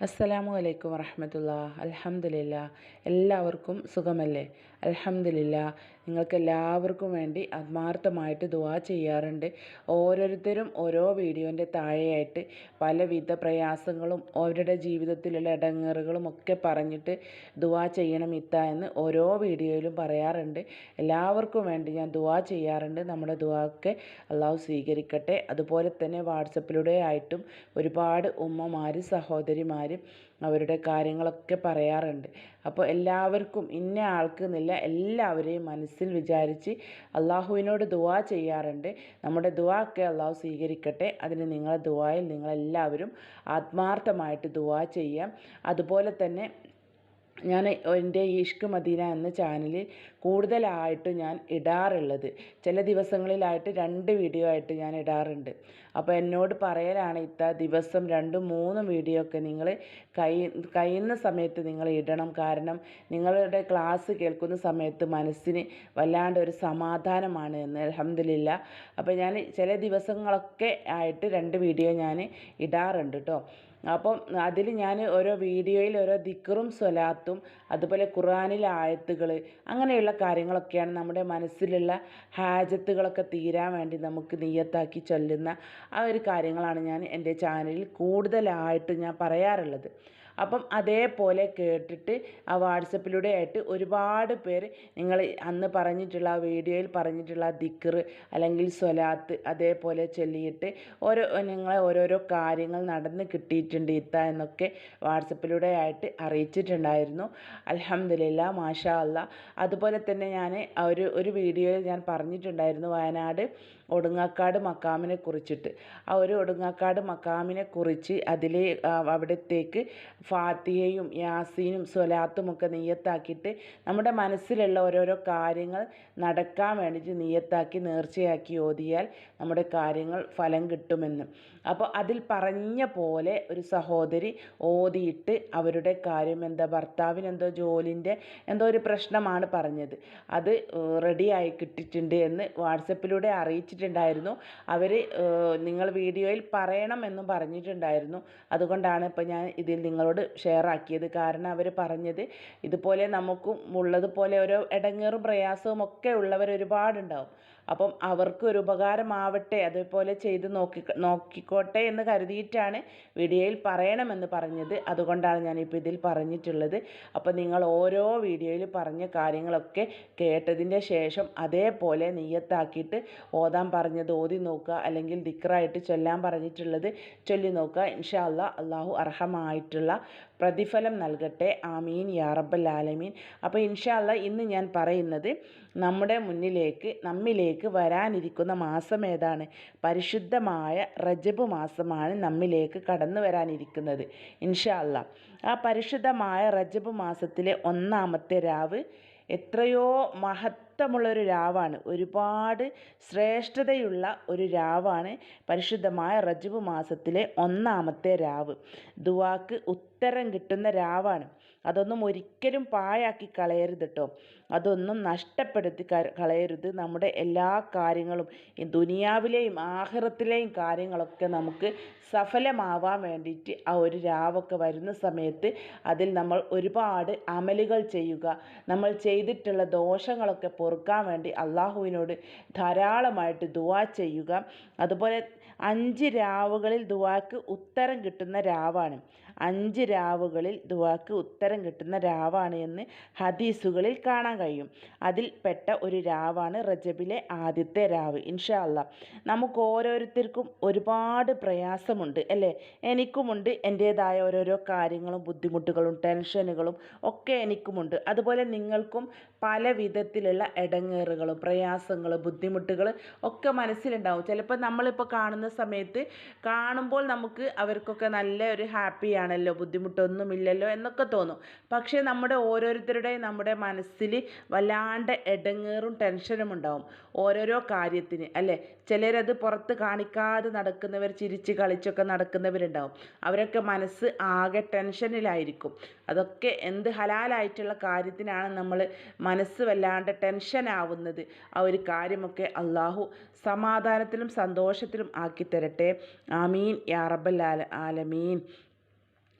അസ്സലാമു അലൈക്കും വറഹമത്തുള്ള അലഹമുല്ല എല്ലാവർക്കും സുഖമല്ലേ? അൽഹംദുലില്ല നിങ്ങൾക്ക് എല്ലാവർക്കും വേണ്ടി ആത്മാർത്ഥമായിട്ട് ദുവാ ചെയ്യാറുണ്ട്. ഓരോരുത്തരും ഓരോ വീഡിയോന്റെ താഴെയായിട്ട് പലവിധ പ്രയാസങ്ങളും അവരുടെ ജീവിതത്തിലുള്ള ഇടങ്ങേറുകളും ഒക്കെ പറഞ്ഞിട്ട് ദുവാ ചെയ്യണം ഇത്ത എന്ന് ഓരോ വീഡിയോയിലും പറയാറുണ്ട്. എല്ലാവർക്കും വേണ്ടി ഞാൻ ദുവാ ചെയ്യാറുണ്ട്. നമ്മുടെ ദുവാക്കെ അള്ളാഹു സ്വീകരിക്കട്ടെ. അതുപോലെ തന്നെ വാട്സപ്പിലൂടെ ആയിട്ടും ഒരുപാട് ഉമ്മമാരും സഹോദരിമാർ അവരുടെ കാര്യങ്ങളൊക്കെ പറയാറുണ്ട്. അപ്പോൾ എല്ലാവർക്കും ഇന്ന ആൾക്ക് എന്നില്ല എല്ലാവരെയും മനസ്സിൽ വിചാരിച്ച് അള്ളാഹുവിനോട് ദുവാ ചെയ്യാറുണ്ട്. നമ്മുടെ ദുവാ ഒക്കെ അള്ളാഹു സ്വീകരിക്കട്ടെ. അതിന് നിങ്ങളെ ദുവായിൽ നിങ്ങളെല്ലാവരും ആത്മാർത്ഥമായിട്ട് ദുവാ ചെയ്യാം. അതുപോലെ തന്നെ ഞാൻ എന്റെ ഇഷ്ക് മദീന എന്ന ചാനലിൽ കൂടുതലായിട്ട് ഞാൻ ഇടാറുള്ളത്. ചില ദിവസങ്ങളിലായിട്ട് രണ്ട് വീഡിയോ ആയിട്ട് ഞാൻ ഇടാറുണ്ട്. അപ്പോൾ എന്നോട് പറയലാണ് ഇത്ത ദിവസം രണ്ടും മൂന്നും വീഡിയോ ഒക്കെ നിങ്ങൾ കൈ കഴിയുന്ന സമയത്ത് നിങ്ങൾ ഇടണം. കാരണം നിങ്ങളുടെ ക്ലാസ് കേൾക്കുന്ന സമയത്ത് മനസ്സിന് വല്ലാണ്ട് ഒരു സമാധാനമാണ് എന്ന്. അലഹമില്ല അപ്പോൾ ഞാൻ ചില ദിവസങ്ങളൊക്കെ ആയിട്ട് രണ്ട് വീഡിയോ ഞാൻ ഇടാറുണ്ട് കേട്ടോ അപ്പം അതിൽ ഞാൻ ഓരോ വീഡിയോയിൽ ഓരോ ദിക്കറും സ്വലാത്തും അതുപോലെ ഖുർആനിലെ ആയത്തുകൾ അങ്ങനെയുള്ള കാര്യങ്ങളൊക്കെയാണ് നമ്മുടെ മനസ്സിലുള്ള ഹാജത്തുകളൊക്കെ തീരാൻ വേണ്ടി നമുക്ക് നീയത്താക്കി ചൊല്ലുന്ന ആ ഒരു കാര്യങ്ങളാണ് ഞാൻ എന്റെ ചാനലിൽ കൂടുതലായിട്ട് ഞാൻ പറയാറുള്ളത്. അപ്പം അതേപോലെ കേട്ടിട്ട് ആ വാട്സപ്പിലൂടെ ആയിട്ട് ഒരുപാട് പേര് നിങ്ങൾ അന്ന് പറഞ്ഞിട്ടുള്ള ആ വീഡിയോയിൽ പറഞ്ഞിട്ടുള്ള ആ ദിക്കറ് അല്ലെങ്കിൽ സ്വലാത്ത് അതേപോലെ ചൊല്ലിയിട്ട് ഓരോ നിങ്ങളെ ഓരോരോ കാര്യങ്ങൾ നടന്ന് കിട്ടിയിട്ടുണ്ട് ഇത്ത എന്നൊക്കെ വാട്സപ്പിലൂടെ ആയിട്ട് അറിയിച്ചിട്ടുണ്ടായിരുന്നു. അലഹമില്ല മാഷാ അല്ല അതുപോലെ തന്നെ ഞാൻ ഒരു ഒരു വീഡിയോയിൽ ഞാൻ പറഞ്ഞിട്ടുണ്ടായിരുന്നു വയനാട്. ഒടുങ്ങാക്കാട് മക്കാമിനെ കുറിച്ചിട്ട്. ആ ഒരു ഒടുങ്ങാക്കാട് മക്കാമിനെ കുറിച്ച് അതിലെ അവിടത്തേക്ക് ഫാത്തിഹയും യാസീനും സ്വലാത്തും ഒക്കെ നെയ്യത്താക്കിയിട്ട് നമ്മുടെ മനസ്സിലുള്ള ഓരോരോ കാര്യങ്ങൾ നടക്കാൻ വേണ്ടിയിട്ട് നീയത്താക്കി നേർച്ചയാക്കി ഓതിയാൽ നമ്മുടെ കാര്യങ്ങൾ ഫലം കിട്ടുമെന്ന്. അപ്പോൾ അതിൽ പറഞ്ഞ പോലെ ഒരു സഹോദരി ഓതിയിട്ട് അവരുടെ കാര്യം എന്താ ഭർത്താവിന് എന്തോ ജോലിന്റെ എന്തോ ഒരു പ്രശ്നമാണ് പറഞ്ഞത്. അത് റെഡിയായി കിട്ടിയിട്ടുണ്ട് എന്ന് വാട്സപ്പിലൂടെ അറിയിച്ചിട്ടുണ്ടായിരുന്നു അവർ നിങ്ങൾ വീഡിയോയിൽ പറയണമെന്നും പറഞ്ഞിട്ടുണ്ടായിരുന്നു. അതുകൊണ്ടാണ് ഇപ്പോൾ ഞാൻ ഇതിൽ നിങ്ങളോട് ഷെയർ ആക്കിയത്. കാരണം അവർ പറഞ്ഞത് ഇതുപോലെ നമുക്കും ഉള്ളതുപോലെ ഓരോ ഇടങ്ങേറും പ്രയാസവും ഒക്കെ ഉള്ളവർ ഒരുപാടുണ്ടാവും. അപ്പം അവർക്ക് ഒരു ഉപകാരമാവട്ടെ അതേപോലെ ചെയ്ത് നോക്കി നോക്കിക്കോട്ടെ എന്ന് കരുതിയിട്ടാണ് വീഡിയോയിൽ പറയണമെന്ന് പറഞ്ഞത്. അതുകൊണ്ടാണ് ഞാനിപ്പോൾ ഇതിൽ പറഞ്ഞിട്ടുള്ളത്. അപ്പോൾ നിങ്ങൾ ഓരോ വീഡിയോയിൽ പറഞ്ഞ കാര്യങ്ങളൊക്കെ കേട്ടതിന്റെ ശേഷം അതേപോലെ നെയ്യത്താക്കിയിട്ട് ഓതാൻ പറഞ്ഞത് ഓതി നോക്കുക അല്ലെങ്കിൽ ദിക്റായിട്ട് ചൊല്ലാൻ പറഞ്ഞിട്ടുള്ളത് ചൊല്ലി നോക്കുക. ഇൻഷാ അല്ല അള്ളാഹു അർഹമായിട്ടുള്ള പ്രതിഫലം നൽകട്ടെ. ആമീൻ യാറബൽ ആലമീൻ അപ്പോൾ ഇൻഷാ അല്ലാ ഇന്ന് ഞാൻ പറയുന്നത് നമ്മുടെ മുന്നിലേക്ക് നമ്മിലേക്ക് വരാനിരിക്കുന്ന മാസം ഏതാണ്? പരിശുദ്ധമായ റജബ് മാസമാണ് നമ്മിലേക്ക് കടന്നു വരാനിരിക്കുന്നത്. ഇൻഷാ അല്ലാ ആ പരിശുദ്ധമായ റജബ് മാസത്തിലെ ഒന്നാമത്തെ രാവ് എത്രയോ മഹത്വമുള്ളൊരു രാവാണ്. ഒരുപാട് ശ്രേഷ്ഠതയുള്ള ഒരു രാവാണ് പരിശുദ്ധമായ റജബ് മാസത്തിലെ ഒന്നാമത്തെ രാവ്. ദുവാക്ക് ഉത്തരം കിട്ടുന്ന രാവാണ്. അതൊന്നും ഒരിക്കലും പാഴാക്കി കളയരുത് കേട്ടോ അതൊന്നും നഷ്ടപ്പെടുത്തി കളയരുത്. നമ്മുടെ എല്ലാ കാര്യങ്ങളും ഈ ദുനിയാവിലെയും ആഹ്റത്തിലെയും കാര്യങ്ങളൊക്കെ നമുക്ക് സഫലമാവാൻ വേണ്ടിയിട്ട് ആ ഒരു രാവൊക്കെ വരുന്ന സമയത്ത് അതിൽ നമ്മൾ ഒരുപാട് അമലുകൾ ചെയ്യുക. നമ്മൾ ചെയ്തിട്ടുള്ള ദോഷങ്ങളൊക്കെ പൊറുക്കാൻ വേണ്ടി അള്ളാഹുവിനോട് ധാരാളമായിട്ട് ദുവാ ചെയ്യുക. അതുപോലെ അഞ്ച് രാവുകളിൽ ദുവാക്ക് ഉത്തരം കിട്ടുന്ന രാവാണ്. അഞ്ച് രാവുകളിൽ ദുവാക്ക് ഉത്തരം കിട്ടുന്ന രാവാണ് എന്ന് ഹദീസുകളിൽ കാണാൻ കഴിയും. അതിൽ പെട്ട ഒരു രാവാണ് റജബിലെ ആദ്യത്തെ രാവ്. ഇൻഷാ അല്ല നമുക്ക് ഓരോരുത്തർക്കും ഒരുപാട് പ്രയാസമുണ്ട് അല്ലേ? എനിക്കുമുണ്ട് എന്റെതായ ഓരോരോ കാര്യങ്ങളും ബുദ്ധിമുട്ടുകളും ടെൻഷനുകളും ഒക്കെ എനിക്കുമുണ്ട്. അതുപോലെ നിങ്ങൾക്കും പല വിധത്തിലുള്ള ഇടങ്ങേറുകളും പ്രയാസങ്ങൾ ബുദ്ധിമുട്ടുകൾ ഒക്കെ മനസ്സിലുണ്ടാവും. ചിലപ്പോൾ നമ്മളിപ്പോൾ കാണുന്ന സമയത്ത് കാണുമ്പോൾ നമുക്ക് അവർക്കൊക്കെ നല്ല ഒരു ഹാപ്പിയാണല്ലോ ബുദ്ധിമുട്ടൊന്നുമില്ലല്ലോ എന്നൊക്കെ തോന്നും. പക്ഷേ നമ്മുടെ ഓരോരുത്തരുടെയും നമ്മുടെ മനസ്സിൽ വല്ലാണ്ട് ഇടങ്ങേറും ടെൻഷനും ഉണ്ടാവും ഓരോരോ കാര്യത്തിന് അല്ലേ? ചിലരത് പുറത്ത് കാണിക്കാതെ നടക്കുന്നവർ ചിരിച്ച് കളിച്ചൊക്കെ നടക്കുന്നവരുണ്ടാവും. അവരൊക്കെ മനസ്സ് ആകെ ടെൻഷനിലായിരിക്കും. അതൊക്കെ എന്ത് ഹലാലായിട്ടുള്ള കാര്യത്തിനാണ് നമ്മൾ മനസ്സ് വല്ലാണ്ട് ടെൻഷനാവുന്നത്. ആ ഒരു കാര്യമൊക്കെ അള്ളാഹു സമാധാനത്തിലും സന്തോഷത്തിലും ആക്കി തരട്ടെ ആമീൻ. യാ റബ്ബൽ ആല ആലമീൻ.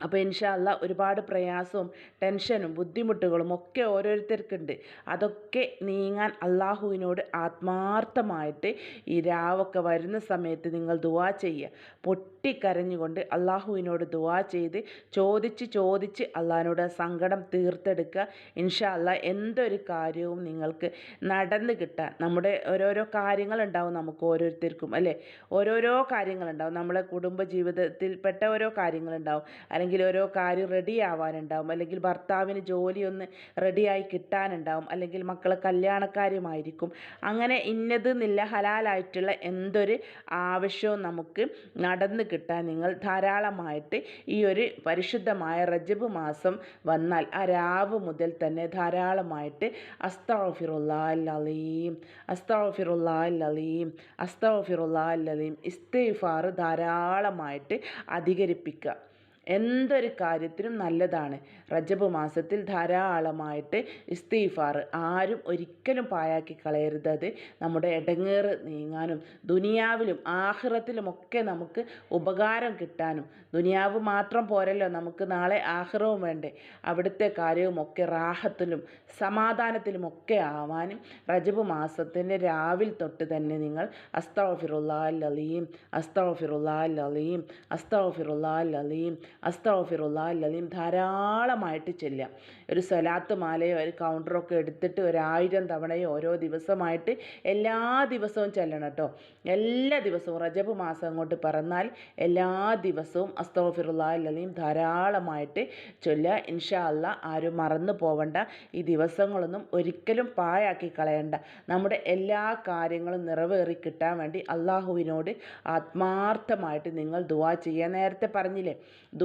അപ്പോൾ ഇൻഷാ അല്ലാ ഒരുപാട് പ്രയാസവും ടെൻഷനും ബുദ്ധിമുട്ടുകളും ഒക്കെ ഓരോരുത്തർക്കുണ്ട്. അതൊക്കെ നീങ്ങാൻ അള്ളാഹുവിനോട് ആത്മാർത്ഥമായിട്ട് ഈ രാവൊക്കെ വരുന്ന സമയത്ത് നിങ്ങൾ ദുവാ ചെയ്യുക. പൊട്ടിക്കരഞ്ഞുകൊണ്ട് അള്ളാഹുവിനോട് ദുവാ ചെയ്ത് ചോദിച്ച് ചോദിച്ച് അള്ളാഹിനോട് സങ്കടം തീർത്തെടുക്കുക. ഇൻഷാ അല്ലാ എന്തൊരു കാര്യവും നിങ്ങൾക്ക് നടന്ന് കിട്ടാൻ നമ്മുടെ ഓരോരോ കാര്യങ്ങളുണ്ടാവും നമുക്ക് ഓരോരുത്തർക്കും അല്ലേ? ഓരോരോ കാര്യങ്ങളുണ്ടാവും നമ്മുടെ കുടുംബ ജീവിതത്തിൽപ്പെട്ട ഓരോ കാര്യങ്ങളുണ്ടാവും അല്ലെങ്കിൽ ഓരോ കാര്യം റെഡി ആവാനുണ്ടാവും. അല്ലെങ്കിൽ ഭർത്താവിന് ജോലി ഒന്ന് റെഡിയായി കിട്ടാനുണ്ടാവും. അല്ലെങ്കിൽ മക്കളെ കല്യാണക്കാര്യമായിരിക്കും അങ്ങനെ ഇന്നത് നില്ല ഹലാലായിട്ടുള്ള എന്തൊരു ആവശ്യവും നമുക്ക് നടന്നു കിട്ടാൻ നിങ്ങൾ ധാരാളമായിട്ട് ഈ ഒരു പരിശുദ്ധമായ റജബ് മാസം വന്നാൽ ആ രാവ് മുതൽ തന്നെ ധാരാളമായിട്ട് അസ്താഫിറുല്ലാ അലീം അസ്താഫിറുല്ലാ അലീം അസ്താഫിറുല്ലാ അലീം ഇസ്തിഫാർ ധാരാളമായിട്ട് അധികരിപ്പിക്കുക. എന്തൊരു കാര്യത്തിനും നല്ലതാണ്. റജബ് മാസത്തിൽ ധാരാളമായിട്ട് ഇസ്തീഫാർ. ആരും ഒരിക്കലും പായാക്കി കളയരുത്. അത് നമ്മുടെ ഇടങ്ങേറ് നീങ്ങാനും ദുനിയാവിലും ആഹ്റത്തിലുമൊക്കെ നമുക്ക് ഉപകാരം കിട്ടാനും. ദുനിയാവ് മാത്രം പോരല്ലോ നമുക്ക് നാളെ ആഹ്റവും വേണ്ടേ. അവിടുത്തെ കാര്യവുമൊക്കെ റാഹത്തിലും സമാധാനത്തിലുമൊക്കെ ആവാനും റജബ് മാസത്തിന്റെ രാവിലെ തൊട്ട് തന്നെ നിങ്ങൾ അസ്തഫിറുല്ലാ അലീം അസ്തഫിറുല്ലാ അലീം അസ്തഫിറുല്ലാ അലീം അസ്തഫിറുല്ലാ അലീം ധാരാളമായിട്ട് ചെല്ലുക ഒരു സ്വലാത്ത് മാലയോ ഒരു കൗണ്ടറൊക്കെ എടുത്തിട്ട് ഒരായിരം തവണയോ ഓരോ ദിവസമായിട്ട് എല്ലാ ദിവസവും ചെല്ലണം കേട്ടോ. എല്ലാ ദിവസവും റജബ് മാസം അങ്ങോട്ട് പറഞ്ഞാൽ എല്ലാ ദിവസവും അസ്തഫിറുള്ള അലീം ധാരാളമായിട്ട് ചൊല്ലുക. ഇൻഷാ അല്ല ആരും മറന്നു പോവണ്ട. ഈ ദിവസങ്ങളൊന്നും ഒരിക്കലും പാഴാക്കി കളയണ്ട. നമ്മുടെ എല്ലാ കാര്യങ്ങളും നിറവേറി കിട്ടാൻ വേണ്ടി അള്ളാഹുവിനോട് ആത്മാർത്ഥമായിട്ട് നിങ്ങൾ ദുവാ ചെയ്യുക നേരത്തെ പറഞ്ഞില്ലേ?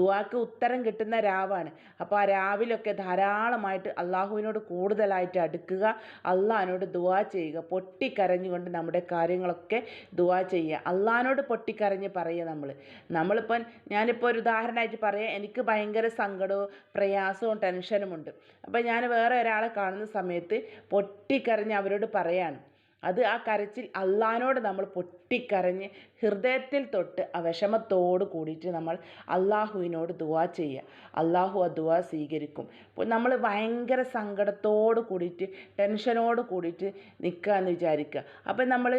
ദുവാക്ക് ഉത്തരം കിട്ടുന്ന രാവാണ്. അപ്പോൾ ആ രാവിലൊക്കെ ധാരാളമായിട്ട് അള്ളാഹുവിനോട് കൂടുതലായിട്ട് അടുക്കുക അള്ളഹാനോട് ദുവാ ചെയ്യുക പൊട്ടിക്കരഞ്ഞുകൊണ്ട് നമ്മുടെ കാര്യങ്ങളൊക്കെ ദുവാ ചെയ്യുക. അള്ളഹാനോട് പൊട്ടിക്കരഞ്ഞ് പറയുക നമ്മൾ നമ്മളിപ്പം ഞാനിപ്പോൾ ഒരു ഉദാഹരണമായിട്ട് പറയാം. എനിക്ക് ഭയങ്കര സങ്കടവും പ്രയാസവും ടെൻഷനുമുണ്ട് അപ്പോൾ ഞാൻ വേറെ ഒരാളെ കാണുന്ന സമയത്ത് പൊട്ടിക്കരഞ്ഞ് അവരോട് പറയാണ്. അത് ആ കരച്ചിൽ അള്ളഹാനോട് നമ്മൾ പൊട്ടിക്കരഞ്ഞ് ഹൃദയത്തിൽ തൊട്ട് ആ വിഷമത്തോട് കൂടിയിട്ട് നമ്മൾ അള്ളാഹുവിനോട് ദുവാ ചെയ്യുക. അള്ളാഹു ആ ദുവാ സ്വീകരിക്കും. അപ്പോൾ നമ്മൾ ഭയങ്കര സങ്കടത്തോട് കൂടിയിട്ട് ടെൻഷനോട് കൂടിയിട്ട് നിൽക്കുക എന്ന് വിചാരിക്കുക. അപ്പം നമ്മൾ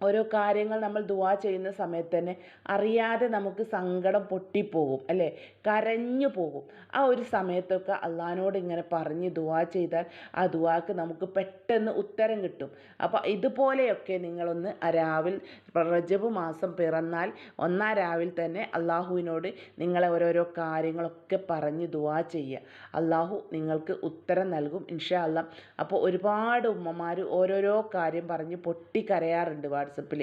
ഓരോ കാര്യങ്ങൾ നമ്മൾ ദുവാ ചെയ്യുന്ന സമയത്ത് തന്നെ അറിയാതെ നമുക്ക് സങ്കടം പൊട്ടിപ്പോകും അല്ലേ? കരഞ്ഞു പോകും. ആ ഒരു സമയത്തൊക്കെ അള്ളഹാനോട് ഇങ്ങനെ പറഞ്ഞ് ദുവാ ചെയ്താൽ ആ ദുവാക്ക് നമുക്ക് പെട്ടെന്ന് ഉത്തരം കിട്ടും. അപ്പോൾ ഇതുപോലെയൊക്കെ നിങ്ങളൊന്ന് രാവിൽ റജബ് മാസം പിറന്നാൽ ഒന്നാം രാവിൽ തന്നെ അള്ളാഹുവിനോട് നിങ്ങളെ ഓരോരോ കാര്യങ്ങളൊക്കെ പറഞ്ഞ് ദുവാ ചെയ്യുക അള്ളാഹു നിങ്ങൾക്ക് ഉത്തരം നൽകും ഇൻഷാ അല്ല അപ്പോൾ ഒരുപാട് ഉമ്മമാർ ഓരോരോ കാര്യം പറഞ്ഞ് പൊട്ടിക്കരയാറുണ്ട് വാട്സപ്പിൽ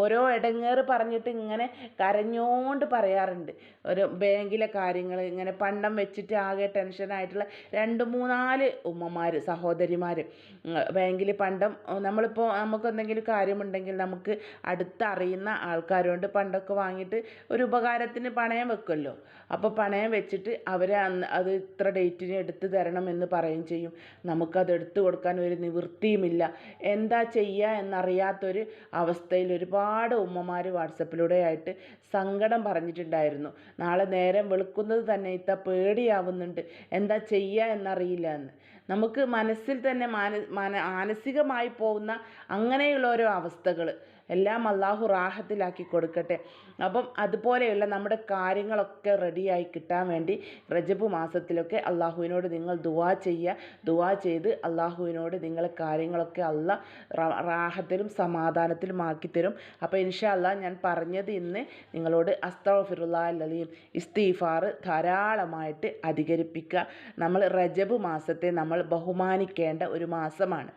ഓരോ ഇടങ്ങേറ് പറഞ്ഞിട്ട് ഇങ്ങനെ കരഞ്ഞോണ്ട് പറയാറുണ്ട്. ഒരു ബാങ്കിലെ കാര്യങ്ങൾ ഇങ്ങനെ പണ്ടം വെച്ചിട്ട് ആകെ ടെൻഷനായിട്ടുള്ള രണ്ട് മൂന്നാൽ ഉമ്മമാർ സഹോദരിമാർ ബാങ്കിൽ പണ്ടം നമ്മളിപ്പോൾ നമുക്ക് എന്തെങ്കിലും കാര്യമുണ്ടെങ്കിൽ നമുക്ക് അടുത്തറിയുന്ന ആൾക്കാരുണ്ട് പണ്ടൊക്കെ വാങ്ങിയിട്ട് ഒരു ഉപകാരത്തിന് പണയം വെക്കുമല്ലോ അപ്പോൾ പണയം വെച്ചിട്ട് അവരെ അത് ഇത്ര ഡേറ്റിന് എടുത്ത് തരണം എന്ന് പറയുകയും ചെയ്യും. നമുക്കത് എടുത്തു കൊടുക്കാൻ ഒരു നിവൃത്തിയുമില്ല. എന്താ ചെയ്യുക എന്നറിയാത്തൊരു അവസ്ഥയിൽ ഒരുപാട് ഉമ്മമാർ വാട്സപ്പിലൂടെ ആയിട്ട് സങ്കടം പറഞ്ഞിട്ടുണ്ടായിരുന്നു. നാളെ നേരം വെളുക്കുന്നത് തന്നെ ഇത്ത പേടിയാവുന്നുണ്ട്. എന്താ ചെയ്യുക എന്നറിയില്ല എന്ന് നമുക്ക് മനസ്സിൽ തന്നെ മാന മാനസികമായി പോകുന്ന അങ്ങനെയുള്ള ഓരോ അവസ്ഥകൾ എല്ലാം അള്ളാഹു റാഹത്തിലാക്കി കൊടുക്കട്ടെ. അപ്പം അതുപോലെയുള്ള നമ്മുടെ കാര്യങ്ങളൊക്കെ റെഡിയായി കിട്ടാൻ വേണ്ടി റജബ് മാസത്തിലൊക്കെ അള്ളാഹുവിനോട് നിങ്ങൾ ദുവാ ചെയ്യുക. ദുവാ ചെയ്ത് അള്ളാഹുവിനോട് നിങ്ങളെ കാര്യങ്ങളൊക്കെ അല്ല റാഹത്തിലും സമാധാനത്തിലും ആക്കി തരും. അപ്പോൾ ഇൻഷാല്ല ഞാൻ പറഞ്ഞത് ഇന്ന് നിങ്ങളോട് അസ്തഫിറുല്ലാ അലീം ഇസ്തീഫാർ ധാരാളമായിട്ട് അധികരിപ്പിക്കുക. നമ്മൾ റജബ് മാസത്തെ നമ്മൾ ബഹുമാനിക്കേണ്ട ഒരു മാസമാണ്.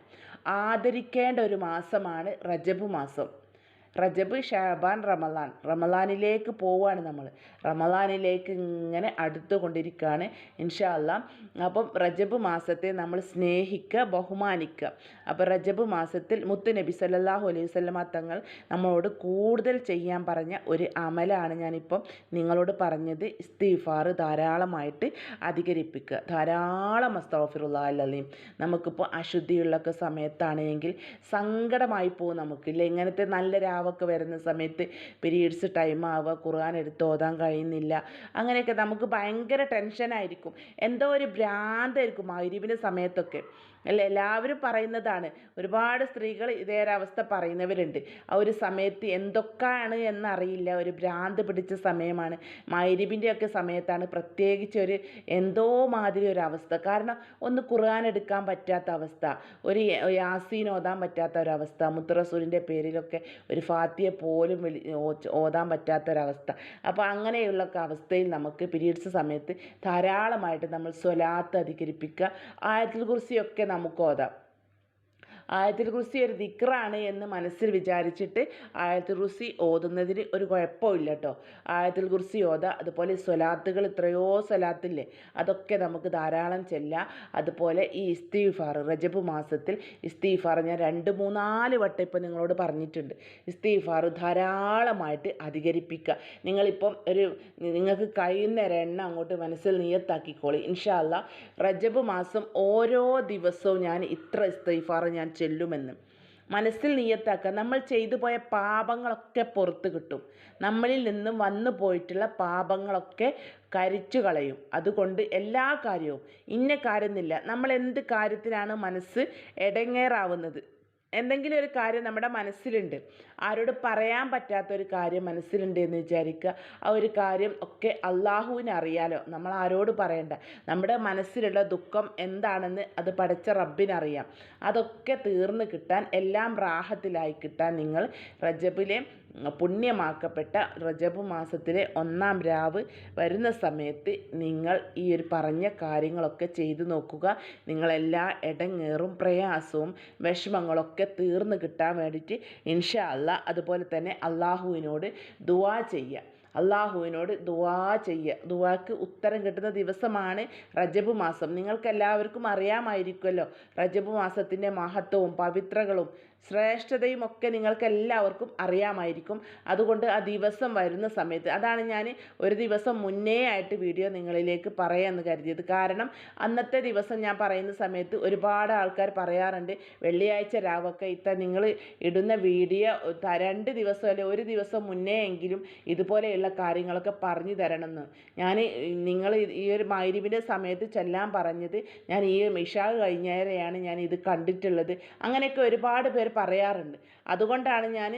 ആദരിക്കേണ്ട ഒരു മാസമാണ് റജബ് മാസം. റജബ് ഷാബാൻ റമലാൻ റമലാനിലേക്ക് പോവുകയാണ് നമ്മൾ റമലാനിലേക്ക് ഇങ്ങനെ അടുത്തു കൊണ്ടിരിക്കുകയാണ് ഇൻഷാ അല്ലാ അപ്പം റജബ് മാസത്തെ നമ്മൾ സ്നേഹിക്കുക ബഹുമാനിക്കുക അപ്പോൾ റജബ് മാസത്തിൽ മുത്ത് നബി സല്ലാഹു അലൈഹി വസല്ലമ തങ്ങൾ നമ്മളോട് കൂടുതൽ ചെയ്യാൻ പറഞ്ഞ ഒരു അമലാണ് ഞാനിപ്പം നിങ്ങളോട് പറഞ്ഞത് ഇസ്തീഫാർ ധാരാളമായിട്ട് അധികരിപ്പിക്കുക ധാരാളം അസ്തഫിറുല്ലാ അലീം. നമുക്കിപ്പോൾ അശുദ്ധിയുള്ളൊക്കെ സമയത്താണെങ്കിൽ സങ്കടമായി പോകും നമുക്കില്ല ഇങ്ങനത്തെ നല്ല രാവൊക്കെ വരുന്ന സമയത്ത് പീരീഡ്സ് ടൈം ആവുക ഖുർആൻ എടുത്ത് ഓതാൻ കഴിയുന്നില്ല. അങ്ങനെയൊക്കെ നമുക്ക് ഭയങ്കര ടെൻഷനായിരിക്കും എന്തോ ഒരു ഭ്രാന്തായിരിക്കും മഗ്‌രിബിന്റെ സമയത്തൊക്കെ. അല്ലേ? എല്ലാവരും പറയുന്നതാണ്. ഒരുപാട് സ്ത്രീകൾ ഇതേ പറയുന്നവരുണ്ട്. ആ ഒരു സമയത്ത് എന്തൊക്കെയാണ് എന്നറിയില്ല. ഒരു ഭ്രാന്ത് പിടിച്ച സമയമാണ്. മൈരിബിന്റെയൊക്കെ സമയത്താണ് പ്രത്യേകിച്ച് ഒരു എന്തോ മാതിരി ഒരു അവസ്ഥ. കാരണം ഒന്ന് ഖുർആൻ എടുക്കാൻ പറ്റാത്ത അവസ്ഥ. ഒരു യാസീൻ ഓതാൻ പറ്റാത്ത ഒരവസ്ഥ. മുത്തറസൂലിന്റെ പേരിലൊക്കെ ഒരു ഫാത്തിയെ പോലും വിളി ഓതാൻ പറ്റാത്ത ഒരവസ്ഥ അപ്പോൾ അങ്ങനെയുള്ള അവസ്ഥയിൽ നമുക്ക് പീരീഡ്സ് സമയത്ത് ധാരാളമായിട്ട് നമ്മൾ സ്വലാത്ത് അധികരിപ്പിക്കുക. ആയത്തുൽ കുർസിയൊക്കെ namukoda. ആയത്തുൽ കുർസി ഒരു ദിക്റാണ് എന്ന് മനസ്സിൽ വിചാരിച്ചിട്ട് ആയത്തിൽ കുർസി ഓതുന്നതിന് ഒരു കുഴപ്പമില്ല കേട്ടോ ആയത്തിൽ കുർസി ഓത അതുപോലെ സ്വലാത്തുകൾ എത്രയോ സ്വലാത്തില്ലേ അതൊക്കെ നമുക്ക് ധാരാളം ചെല്ലാം. അതുപോലെ ഈ ഇസ്തീഫാർ റജബ് മാസത്തിൽ ഇസ്തീഫാർ ഞാൻ രണ്ട് മൂന്നാൽ വട്ടം ഇപ്പം നിങ്ങളോട് പറഞ്ഞിട്ടുണ്ട്. ഇസ്തീഫാർ ധാരാളമായിട്ട് അധികരിപ്പിക്കുക. നിങ്ങളിപ്പം ഒരു നിങ്ങൾക്ക് കഴിയുന്ന എണ്ണ അങ്ങോട്ട് മനസ്സിൽ നിയത്താക്കിക്കോളി. ഇൻഷാല്ല റജബ് മാസം ഓരോ ദിവസവും ഞാൻ ഇത്ര ഇസ്തീഫാർ ഞാൻ ചെല്ലുമെന്ന്. മനസ്സിൽ നിയത്താക്കുക നമ്മൾ ചെയ്തു പോയ പാപങ്ങളൊക്കെ പുറത്ത് കിട്ടും. നമ്മളിൽ നിന്നും വന്നു പോയിട്ടുള്ള പാപങ്ങളൊക്കെ കരിച്ചു കളയും. അതുകൊണ്ട് എല്ലാ കാര്യവും ഇന്ന കാര്യമെന്നില്ല നമ്മൾ എന്ത് കാര്യത്തിനാണ് മനസ്സ് ഇടങ്ങേറാവുന്നത് എന്തെങ്കിലും ഒരു കാര്യം നമ്മുടെ മനസ്സിലുണ്ട്. ആരോട് പറയാൻ പറ്റാത്ത ഒരു കാര്യം മനസ്സിലുണ്ട് എന്ന് വിചാരിക്കുക. ആ ഒരു കാര്യം ഒക്കെ അള്ളാഹുവിന് അറിയാലോ. നമ്മൾ ആരോട് പറയണ്ട. നമ്മുടെ മനസ്സിലുള്ള ദുഃഖം എന്താണെന്ന് അത് പഠിച്ച റബ്ബിനറിയാം. അതൊക്കെ തീർന്ന് കിട്ടാൻ എല്ലാം റാഹത്തിലായി കിട്ടാൻ നിങ്ങൾ റജബിലെ പുണ്യമാക്കപ്പെട്ട റജബ് മാസത്തിലെ ഒന്നാം രാവ് വരുന്ന സമയത്ത് നിങ്ങൾ ഈ ഒരു പറഞ്ഞ കാര്യങ്ങളൊക്കെ ചെയ്തു നോക്കുക. നിങ്ങളെല്ലാ ഇടങ്ങേറും പ്രയാസവും വിഷമങ്ങളൊക്കെ തീർന്നു കിട്ടാൻ വേണ്ടിയിട്ട് ഇൻഷാ അല്ല അതുപോലെ തന്നെ അള്ളാഹുവിനോട് ദുവാ ചെയ്യുക. അള്ളാഹുവിനോട് ദുവാ ചെയ്യുക. ദുവാക്ക് ഉത്തരം കിട്ടുന്ന ദിവസമാണ് റജബ് മാസം. നിങ്ങൾക്ക് എല്ലാവർക്കും അറിയാമായിരിക്കുമല്ലോ റജബ് മാസത്തിന്റെ മഹത്വവും പവിത്രകളും ശ്രേഷ്ഠതയും ഒക്കെ നിങ്ങൾക്ക് എല്ലാവർക്കും അറിയാമായിരിക്കും. അതുകൊണ്ട് ആ ദിവസം വരുന്ന സമയത്ത്. അതാണ് ഞാൻ ഒരു ദിവസം മുന്നേ ആയിട്ട് വീഡിയോ നിങ്ങളിലേക്ക് പറയാമെന്ന് കരുതിയത്. കാരണം അന്നത്തെ ദിവസം ഞാൻ പറയുന്ന സമയത്ത് ഒരുപാട് ആൾക്കാർ പറയാറുണ്ട് വെള്ളിയാഴ്ച രാവൊക്കെ ഇത്ത നിങ്ങൾ ഇടുന്ന വീഡിയോ രണ്ട് ദിവസം അല്ലെ ഒരു ദിവസം മുന്നേ എങ്കിലും ഇതുപോലെയുള്ള കാര്യങ്ങളൊക്കെ പറഞ്ഞു തരണമെന്ന്. ഞാൻ നിങ്ങൾ ഈ ഒരു മൈരിവിന്റെ സമയത്ത് ചെല്ലാൻ പറഞ്ഞത് ഞാൻ ഈ മിഷാ കഴിഞ്ഞേരെയാണ് ഞാൻ ഇത് കണ്ടിട്ടുള്ളത്. അങ്ങനെയൊക്കെ ഒരുപാട് പേർ പറയാറുണ്ട്. അതുകൊണ്ടാണ് ഞാൻ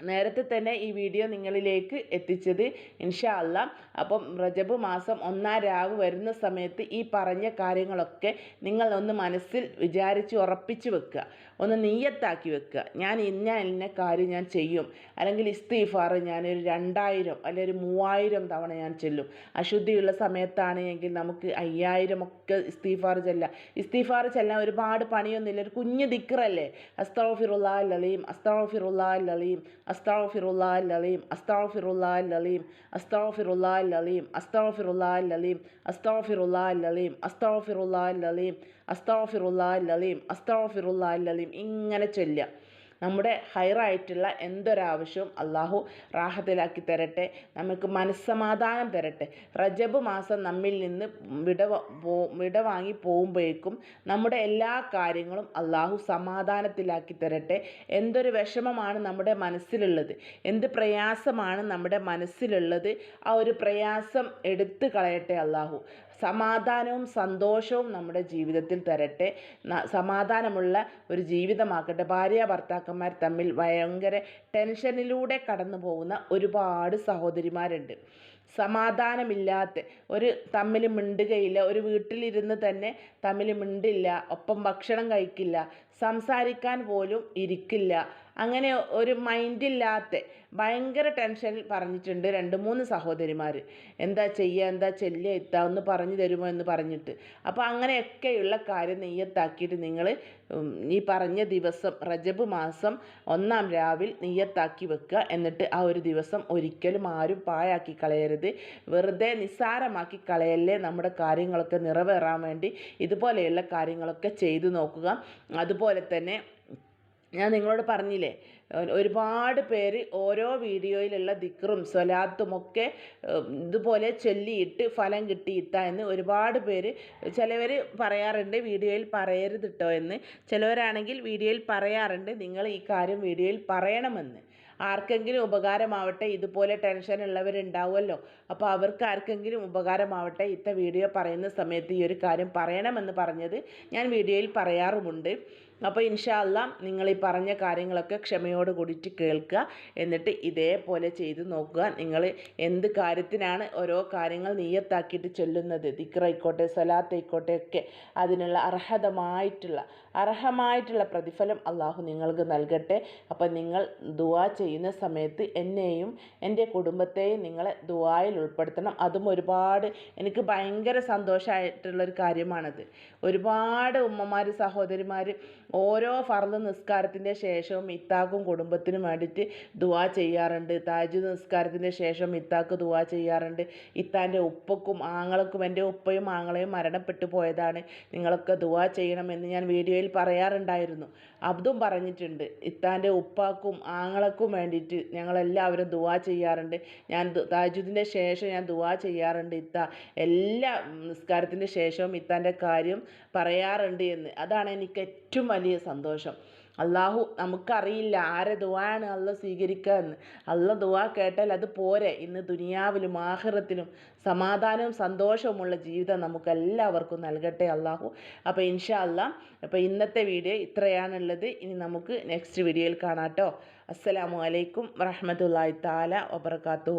നേരത്തെ തന്നെ ഈ വീഡിയോ നിങ്ങളിലേക്ക് എത്തിച്ചത്. ഇൻഷാ അല്ല അപ്പം റജബ് മാസം ഒന്നാം രാവ് വരുന്ന സമയത്ത് ഈ പറഞ്ഞ കാര്യങ്ങളൊക്കെ നിങ്ങൾ ഒന്ന് മനസ്സിൽ വിചാരിച്ച് ഉറപ്പിച്ച് വെക്കുക. ഒന്ന് നീയത്താക്കി വെക്കുക. ഞാൻ ഇന്ന ഇന്ന കാര്യം ഞാൻ ചെയ്യും. അല്ലെങ്കിൽ ഇസ്തീഫാർ ഞാനൊരു രണ്ടായിരം അല്ലെങ്കിൽ ഒരു മൂവായിരം തവണ ഞാൻ ചെല്ലും. അശുദ്ധിയുള്ള സമയത്താണെങ്കിൽ നമുക്ക് അയ്യായിരം ഒക്കെ ഇസ്തീഫാർ ചെല്ലാം. ഇസ്തീഫാർ ചെല്ലാൻ ഒരുപാട് പണിയൊന്നുമില്ല. ഒരു കുഞ്ഞു ദിക്റല്ലേ? അസ്താഫിറുല്ലാ ലലീം അസ്താഫിറുല്ലാ ലലീം അസ്താഫിറുല്ലാ ലലീം അസ്താഫിറുല്ലാ ലലീം അസ്തോഫിറുല്ലാ അലീം അസ്താഫിറുല്ലാ അലീം അസ്താഫിറുല്ലാ അലീം അസ്താഫിറുല്ലാ അലീം അസ്താഫിറുല്ലാ അലീം അസ്താഫിറുല്ലാ അലീം ഇങ്ങനെ ചൊല്ലുക നമ്മുടെ ഹൈറായിട്ടുള്ള എന്തൊരാവശ്യവും അള്ളാഹു റാഹത്തിലാക്കി തരട്ടെ. നമുക്ക് മനസ്സമാധാനം തരട്ടെ. റജബ് മാസം നമ്മിൽ നിന്ന് വിട പോ വിട വാങ്ങി പോകുമ്പോഴേക്കും നമ്മുടെ എല്ലാ കാര്യങ്ങളും അള്ളാഹു സമാധാനത്തിലാക്കി തരട്ടെ. എന്തൊരു വിഷമമാണ് നമ്മുടെ മനസ്സിലുള്ളത്. എന്ത് പ്രയാസമാണ് നമ്മുടെ മനസ്സിലുള്ളത്. ആ ഒരു പ്രയാസം എടുത്തു കളയട്ടെ അള്ളാഹു. സമാധാനവും സന്തോഷവും നമ്മുടെ ജീവിതത്തിൽ തരട്ടെ. സമാധാനമുള്ള ഒരു ജീവിതമാക്കട്ടെ ഭാര്യ ഭർത്താക്കന്മാർ തമ്മിൽ ഭയങ്കര ടെൻഷനിലൂടെ കടന്നു പോകുന്ന ഒരുപാട് സഹോദരിമാരുണ്ട്. സമാധാനമില്ലാത്ത ഒരു തമ്മിൽ മിണ്ടുകയില്ല ഒരു വീട്ടിലിരുന്ന് തന്നെ തമ്മിൽ മിണ്ടില്ല ഒപ്പം ഭക്ഷണം കഴിക്കില്ല സംസാരിക്കാൻ പോലും ഇരിക്കില്ല അങ്ങനെ ഒരു മൈൻഡില്ലാത്ത ഭയങ്കര ടെൻഷൻ പറഞ്ഞിട്ടുണ്ട് രണ്ട് മൂന്ന് സഹോദരിമാർ. എന്താ ചെയ്യുക എന്താ ചെല്ലുക എത്താ ഒന്ന് പറഞ്ഞു തരുമോ എന്ന് പറഞ്ഞിട്ട്. അപ്പോൾ അങ്ങനെയൊക്കെയുള്ള കാര്യം നെയ്യത്താക്കിയിട്ട് നിങ്ങൾ ഈ പറഞ്ഞ ദിവസം റജബ് മാസം ഒന്നാം രാവിൽ നെയ്യത്താക്കി വെക്കുക. എന്നിട്ട് ആ ഒരു ദിവസം ഒരിക്കലും ആരും പായാക്കി കളയരുത്. വെറുതെ നിസ്സാരമാക്കി കളയല്ലേ നമ്മുടെ കാര്യങ്ങളൊക്കെ നിറവേറാൻ വേണ്ടി ഇതുപോലെയുള്ള കാര്യങ്ങളൊക്കെ ചെയ്തു നോക്കുക. അതുപോലെ തന്നെ ഞാൻ നിങ്ങളോട് പറഞ്ഞില്ലേ ഒരുപാട് പേര് ഓരോ വീഡിയോയിലുള്ള ദിക്റും സ്വലാത്തും ഒക്കെ ഇതുപോലെ ചൊല്ലിയിട്ട് ഫലം കിട്ടിയിട്ട എന്ന് ഒരുപാട് പേര് ചിലവർ പറയാറുണ്ട് വീഡിയോയിൽ പറയരുത് കേട്ടോ എന്ന്. ചിലവരാണെങ്കിൽ വീഡിയോയിൽ പറയാറുണ്ട് നിങ്ങൾ ഈ കാര്യം വീഡിയോയിൽ പറയണമെന്ന്. ആർക്കെങ്കിലും ഉപകാരമാവട്ടെ ഇതുപോലെ ടെൻഷൻ ഉള്ളവരുണ്ടാവുമല്ലോ. അപ്പോൾ അവർക്ക് ആർക്കെങ്കിലും ഉപകാരമാവട്ടെ ഇത്ത വീഡിയോ പറയുന്ന സമയത്ത് ഈ ഒരു കാര്യം പറയണമെന്ന് പറഞ്ഞത് ഞാൻ വീഡിയോയിൽ പറയാറുമുണ്ട്. അപ്പോൾ ഇൻഷാല്ല നിങ്ങൾ ഈ പറഞ്ഞ കാര്യങ്ങളൊക്കെ ക്ഷമയോട് കൂടിയിട്ട് കേൾക്കുക. എന്നിട്ട് ഇതേപോലെ ചെയ്ത് നോക്കുക. നിങ്ങൾ എന്ത് കാര്യത്തിനാണ് ഓരോ കാര്യങ്ങൾ നീയത്താക്കിയിട്ട് ചൊല്ലുന്നത്? ദിക്റായിക്കോട്ടെ സ്വലാത്തായിക്കോട്ടെ ഒക്കെ അതിനുള്ള അർഹതമായിട്ടുള്ള അർഹമായിട്ടുള്ള പ്രതിഫലം അള്ളാഹു നിങ്ങൾക്ക് നൽകട്ടെ. അപ്പം നിങ്ങൾ ദുവാ ചെയ്യുന്ന സമയത്ത് എന്നെയും എന്റെ കുടുംബത്തെയും നിങ്ങളെ ദുവായിൽ ഉൾപ്പെടുത്തണം. അതും ഒരുപാട് എനിക്ക് ഭയങ്കര സന്തോഷമായിട്ടുള്ളൊരു കാര്യമാണത്. ഒരുപാട് ഉമ്മമാർ സഹോദരിമാർ ഓരോ ഫർദ് നിസ്കാരത്തിന്റെ ശേഷവും ഇത്താക്കും കുടുംബത്തിനും വേണ്ടിയിട്ട് ദുവാ ചെയ്യാറുണ്ട്. താജ് നിസ്കാരത്തിന്റെ ശേഷം ഇത്താക്ക് ദുവാ ചെയ്യാറുണ്ട്. ഇത്താന്റെ ഉപ്പക്കും ആങ്ങളക്കും എന്റെ ഉപ്പയും ആങ്ങളെയും മരണപ്പെട്ടു പോയതാണ്. നിങ്ങളൊക്കെ ദുവാ ചെയ്യണമെന്ന് ഞാൻ വീഡിയോയിൽ പറയാറുണ്ടായിരുന്നു. അതും പറഞ്ഞിട്ടുണ്ട്. ഇത്താന്റെ ഉപ്പാക്കും ആങ്ങളക്കും വേണ്ടിയിട്ട് ഞങ്ങളെല്ലാവരും ദുവാ ചെയ്യാറുണ്ട്. ഞാൻ താജുദിന്റെ ശേഷം ഞാൻ ദുവാ ചെയ്യാറുണ്ട് ഇത്ത. എല്ലാ നിസ്കാരത്തിന്റെ ശേഷവും ഇത്താന്റെ കാര്യം പറയാറുണ്ട് എന്ന്. അതാണ് എനിക്ക് ഏറ്റവും വലിയ സന്തോഷം. അള്ളാഹു നമുക്കറിയില്ല ആരെ ദുവാണ് അള്ള സ്വീകരിക്കുക എന്ന് അള്ള ദുവാ കേട്ടാൽ അത് പോരെ. ഇന്ന് ദുനിയാവിലും ആഹ്റത്തിലും സമാധാനവും സന്തോഷവുമുള്ള ജീവിതം നമുക്ക് എല്ലാവർക്കും നൽകട്ടെ അള്ളാഹു. അപ്പോൾ ഇൻഷാ അള്ളാ അപ്പോൾ ഇന്നത്തെ വീഡിയോ ഇത്രയാണുള്ളത്. ഇനി നമുക്ക് നെക്സ്റ്റ് വീഡിയോയിൽ കാണാം കേട്ടോ അസ്സലാമു അലൈക്കും വറഹമത്തല്ലാ താല വബർക്കാത്തു